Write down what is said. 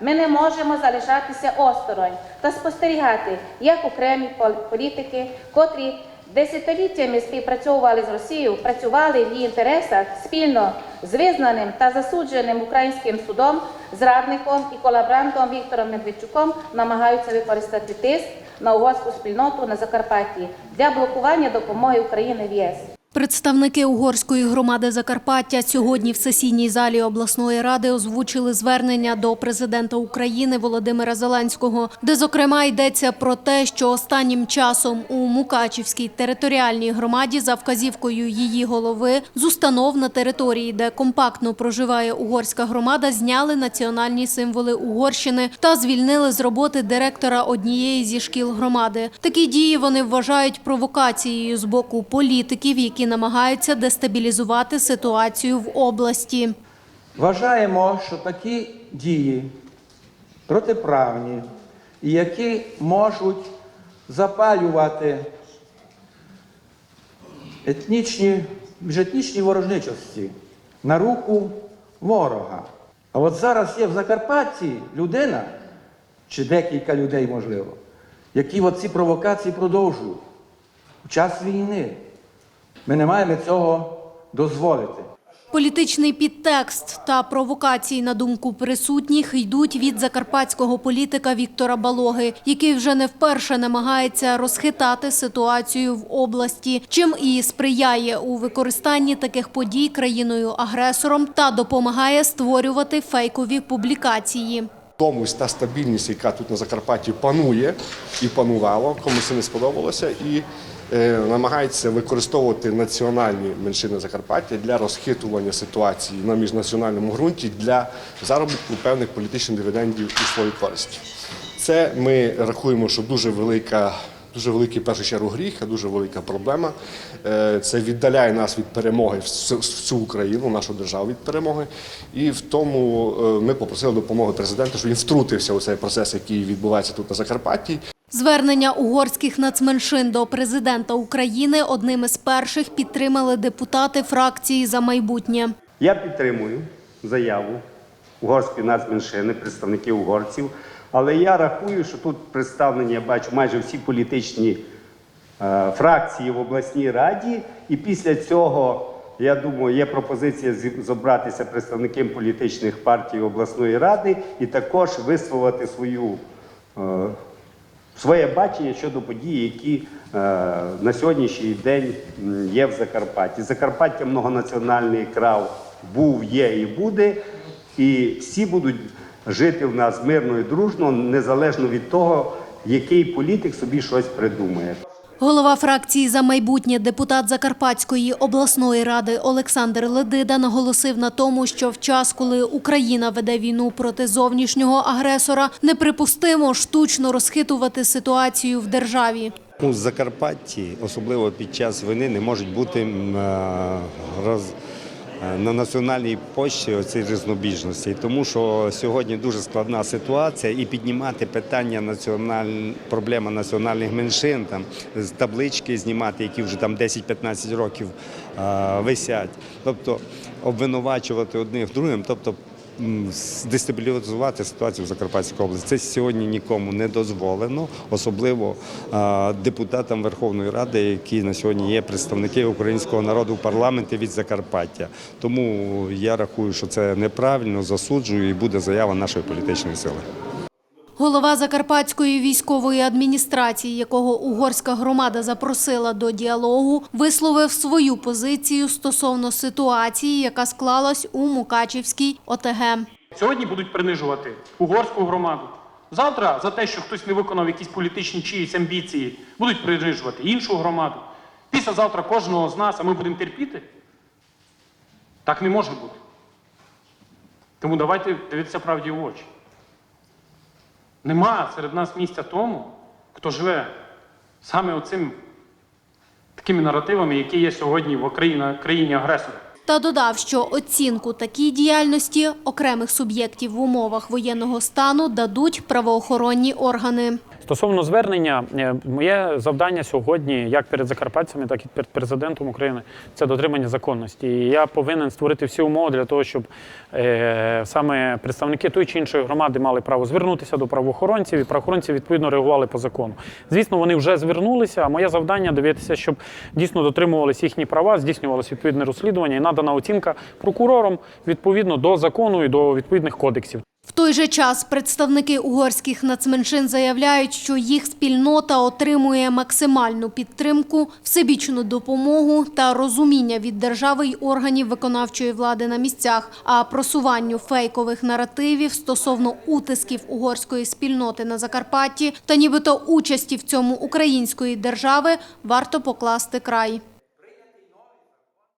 Ми не можемо залишатися осторонь та спостерігати, як окремі пол- політики, котрі десятиліттями співпрацьовували з Росією, працювали в її інтересах спільно з визнаним та засудженим українським судом, зрадником і колаборантом Віктором Медведчуком намагаються використати тиск на угорську спільноту на Закарпатті для блокування допомоги України в ЄС. Представники угорської громади Закарпаття сьогодні в сесійній залі обласної ради озвучили звернення до президента України Володимира Зеленського, де зокрема йдеться про те, що останнім часом у Мукачівській територіальній громаді за вказівкою її голови з установ на території, де компактно проживає угорська громада, зняли національні символи Угорщини та звільнили з роботи директора однієї зі шкіл громади. Такі дії вони вважають провокацією з боку політиків, які намагаються дестабілізувати ситуацію в області. Вважаємо, що такі дії протиправні які можуть запалювати етнічні, міжетнічні ворожничості на руку ворога. А от зараз є в Закарпатті людина, чи декілька людей, можливо, які от ці провокації продовжують у час війни. Ми не маємо цього дозволити. Політичний підтекст та провокації, на думку присутніх, йдуть від закарпатського політика Віктора Балоги, який вже не вперше намагається розхитати ситуацію в області, чим і сприяє у використанні таких подій країною-агресором та допомагає створювати фейкові публікації. Комусь та стабільність, яка тут на Закарпатті панує і панувала, комусь не сподобалося, і е, намагається використовувати національні меншини Закарпаття для розхитування ситуації на міжнаціональному ґрунті для заробітку певних політичних дивідендів у свою користь. Це ми рахуємо, що дуже велика. Дуже великий в першу чергу гріх, а дуже велика проблема. Е, Це віддаляє нас від перемоги всю- Україну, нашу державу від перемоги. І в тому е, ми попросили допомоги президента, щоб він втрутився у цей процес, який відбувається тут на Закарпатті. Звернення угорських нацменшин до президента України одним із перших підтримали депутати фракції за майбутнє. Я підтримую заяву угорської нацменшини, представників угорців, але я рахую, що тут представлені, я бачу, майже всі політичні е, фракції в обласній раді, і після цього, я думаю, є пропозиція зі- зібратися представникам політичних партій обласної ради і також висловити свою. е, своє бачення щодо подій, які е, на сьогоднішній день є в Закарпатті. Закарпаття многонаціональний край був, є і буде, і всі будуть жити в нас мирно і дружно, незалежно від того, який політик собі щось придумає. Голова фракції за майбутнє депутат Закарпатської обласної ради Олександр Ледида наголосив на тому, що в час, коли Україна веде війну проти зовнішнього агресора, неприпустимо штучно розхитувати ситуацію в державі. У Закарпатті, особливо під час війни, не можуть бути е, роз, на національній пошті цієї різнобіжності, тому що сьогодні дуже складна ситуація і піднімати питання національ... проблема національних меншин, там з таблички знімати, які вже там 10-15 років а, висять, тобто обвинувачувати одних другим, тобто дестабілізувати ситуацію в Закарпатській області. Це сьогодні нікому не дозволено, особливо депутатам Верховної Ради, які на сьогодні є представники українського народу в парламенті від Закарпаття. Тому я рахую, що це неправильно, засуджую і буде заява нашої політичної сили. Голова Закарпатської військової адміністрації, якого угорська громада запросила до діалогу, висловив свою позицію стосовно ситуації, яка склалась у Мукачівській ОТГ. Сьогодні будуть принижувати угорську громаду. Завтра за те, що хтось не виконав якісь політичні чиїсь амбіції, будуть принижувати іншу громаду. Післязавтра кожного з нас, а ми будемо терпіти. Так не може бути. Тому давайте дивитися правді в очі. Нема серед нас місця тому, хто живе саме оцим такими наративами, які є сьогодні в Україні, країні агресора. Та додав, що оцінку такій діяльності окремих суб'єктів в умовах воєнного стану дадуть правоохоронні органи. Стосовно звернення, е, моє завдання сьогодні, як перед закарпатцями, так і перед президентом України, це дотримання законності. І я повинен створити всі умови для того, щоб е, саме представники тої чи іншої громади мали право звернутися до правоохоронців, і правоохоронці відповідно реагували по закону. Звісно, вони вже звернулися. А моє завдання дивитися, щоб дійсно дотримувалися їхні права, здійснювалося відповідне розслідування і надана оцінка прокурором відповідно до закону і до відповідних кодексів. В той же час представники угорських нацменшин заявляють, що їх спільнота отримує максимальну підтримку, всебічну допомогу та розуміння від держави й органів виконавчої влади на місцях. А просуванню фейкових наративів стосовно утисків угорської спільноти на Закарпатті та нібито участі в цьому української держави варто покласти край.